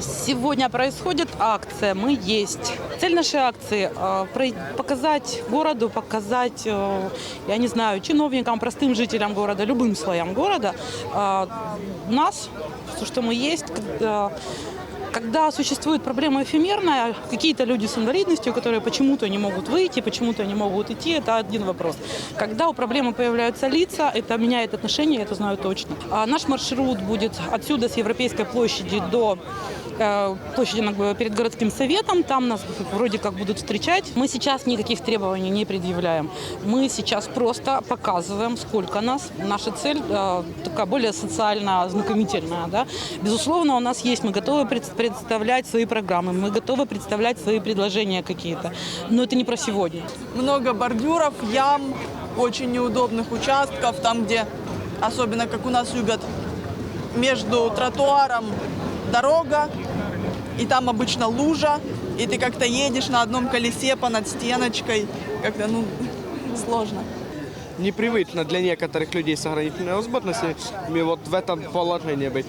Сегодня происходит акция «Мы есть». Цель нашей акции э, – показать городу, показать, э, я не знаю, чиновникам, простым жителям города, любым слоям города э, нас, то, что мы есть, когда- существует проблема эфемерная, какие-то люди с инвалидностью, которые почему-то не могут выйти, почему-то не могут идти, это один вопрос. Когда у проблемы появляются лица, это меняет отношения, я это знаю точно. А наш маршрут будет отсюда, с Европейской площади до э, площади перед городским советом. Там нас вроде как будут встречать. Мы сейчас никаких требований не предъявляем. Мы сейчас просто показываем, сколько нас. Наша цель э, такая более социально знакомительная. Да? Безусловно, у нас есть, мы готовы пред- представлять свои программы, мы готовы представлять свои предложения какие-то. Но это не про сегодня. много бордюров, ям, очень неудобных участков, там, где, особенно как у нас любят, между тротуаром дорога, и там обычно лужа, и ты как-то едешь на одном колесе понад стеночкой, как-то, ну, сложно. непривычно для некоторых людей с ограниченными возможностями вот в этом положении быть.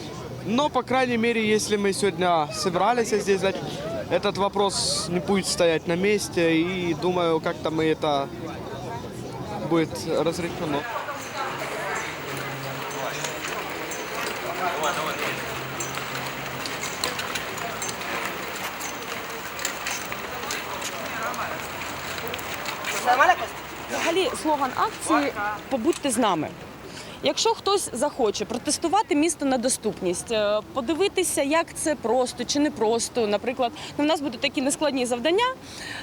Но, по крайней мере, если мы сегодня собрались здесь, значит, этот вопрос не будет стоять на месте, и думаю, как-то мы это будет разрешено. Взагалі слоган акції Побудьте з нами. Якщо хтось захоче протестувати місто на доступність, е, подивитися, як це просто чи не просто. Наприклад, ну, в нас будуть такі нескладні завдання: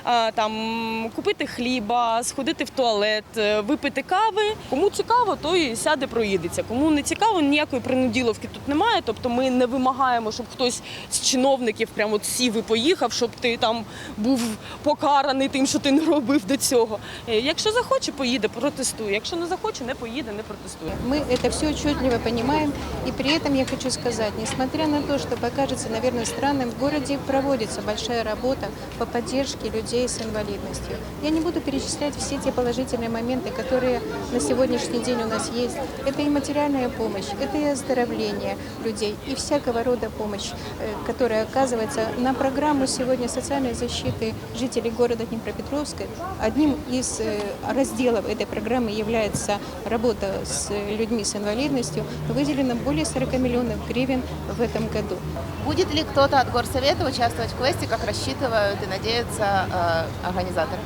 е, там купити хліба, сходити в туалет, е, випити кави. Кому цікаво, той сяде, проїдеться. Кому не цікаво, ніякої принуділовки тут немає. Тобто ми не вимагаємо, щоб хтось з чиновників прямо сів і поїхав, щоб ти там був покараний тим, що ти не робив до цього. Якщо захоче, поїде, протестує. Якщо не захоче, не поїде, не протестує. Мы это все отчетливо понимаем. И при этом я хочу сказать, несмотря на то, что покажется, наверное, странным, в городе проводится большая работа по поддержке людей с инвалидностью. Я не буду перечислять все те положительные моменты, которые на сегодняшний день у нас есть. Это и материальная помощь, это и оздоровление людей, и всякого рода помощь, э, которая оказывается на программу сегодня социальной защиты жителей города Днепропетровска. Одним из э, разделов этой программы является работа с людьми с инвалидностью. Выделено более 40 миллионов гривен в этом году. Будет ли кто-то от горсовета участвовать в квесте, как рассчитывают и надеются э, организаторы?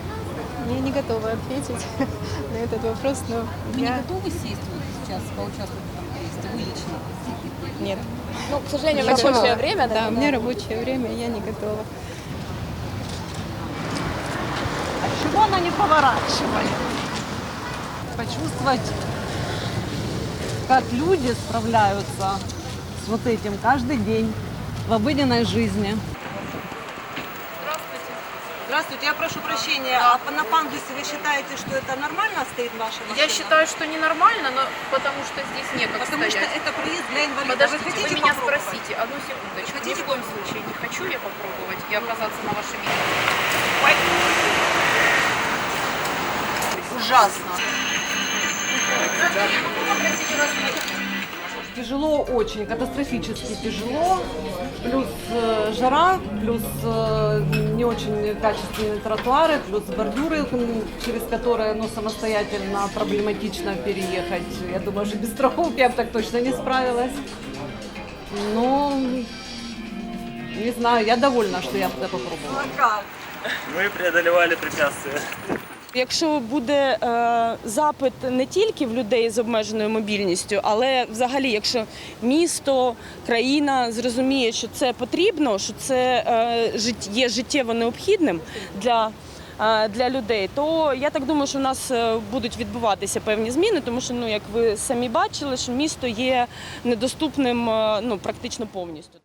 Я не готова ответить на этот вопрос, но Вы не я... готовы сесть вот сейчас поучаствовать в этом квесте? Вы лично? Нет. Ну, к сожалению, Почему? рабочее время, Да, у меня рабочее время, я не готова. А чего она не поворачивает? Почувствовать, как люди справляются с вот этим каждый день в обыденной жизни. Здравствуйте, я прошу прощения, а на пандусе вы считаете, что это нормально стоит ваша машина? Я считаю, что ненормально, но потому что здесь некогда Потому что стоять. это проезд для инвалидов. Подождите, вы вы, хотите меня попробовать? спросите, одну секундочку. Хотите Ни в коем случае не хочу я попробовать и оказаться на вашем месте. Ужасно. Тяжело очень, катастрофически тяжело. Плюс э, жара, плюс э, не очень качественные тротуары, плюс бордюры, через которые ну, самостоятельно проблематично переехать. Я думаю, что без страховки я бы так точно не справилась. Но не знаю, я довольна, что я это попробовала. Мы преодолевали препятствия. Якщо буде е, запит не тільки в людей з обмеженою мобільністю, але взагалі, якщо місто, країна зрозуміє, що це потрібно, що це е, є життєво необхідним для. е, Для людей, то я так думаю, що в нас е, будуть відбуватися певні зміни, тому що ну як ви самі бачили, що місто є недоступним е, ну практично повністю.